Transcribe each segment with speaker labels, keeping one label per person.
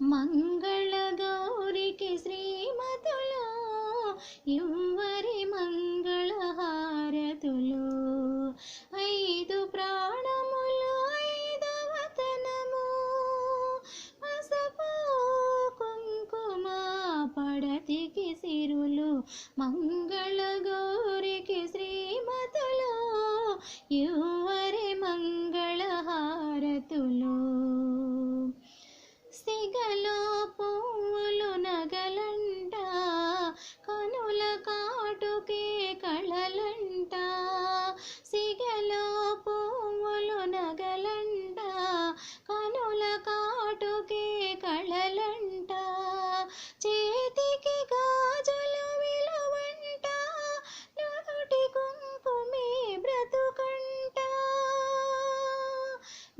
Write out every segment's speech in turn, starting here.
Speaker 1: మంగళగౌరికి శ్రీమతులు ఇవ్వరి మంగళ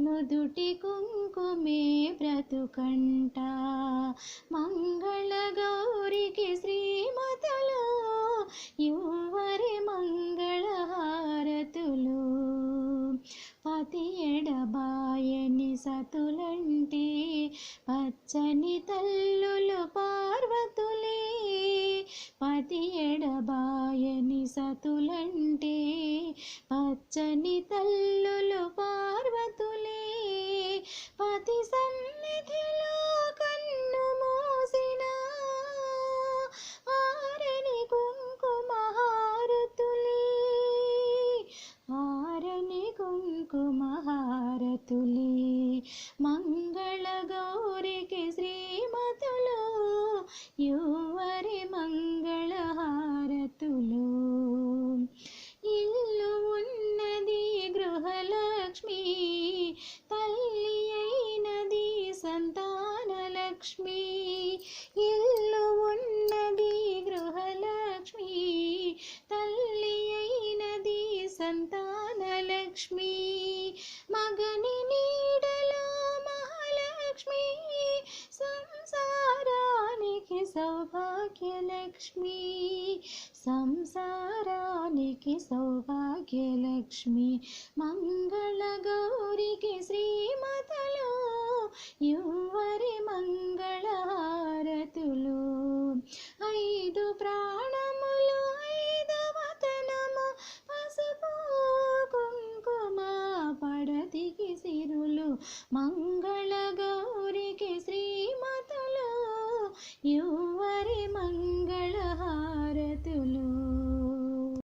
Speaker 1: నుదుటి కుంకుమే బ్రతుకంట. మంగళ గౌరికి శ్రీమతులు యువరి మంగళ హారతులు పతి ఎడబాయని సతులంటే పచ్చని తల్లులు పార్వతులే. పతి ఎడబాయని సతులంటే పచ్చని తల్లు హారతులే మంగళ గౌరికి శ్రీమతులు యువరి మంగళ హారతులు ఇల్లు ఉన్నది గృహలక్ష్మి తల్లి అయినది సంతానలక్ష్మి. సంతానలక్ష్మి మగని నీడలో మహాలక్ష్మి. సంసారానికి సౌభాగ్యలక్ష్మి. సంసారానికి సౌభాగ్యలక్ష్మి. మంగళ గౌరికి శ్రీమతలో యువరి మంగళ మంగళగౌరికి శ్రీమతులు యో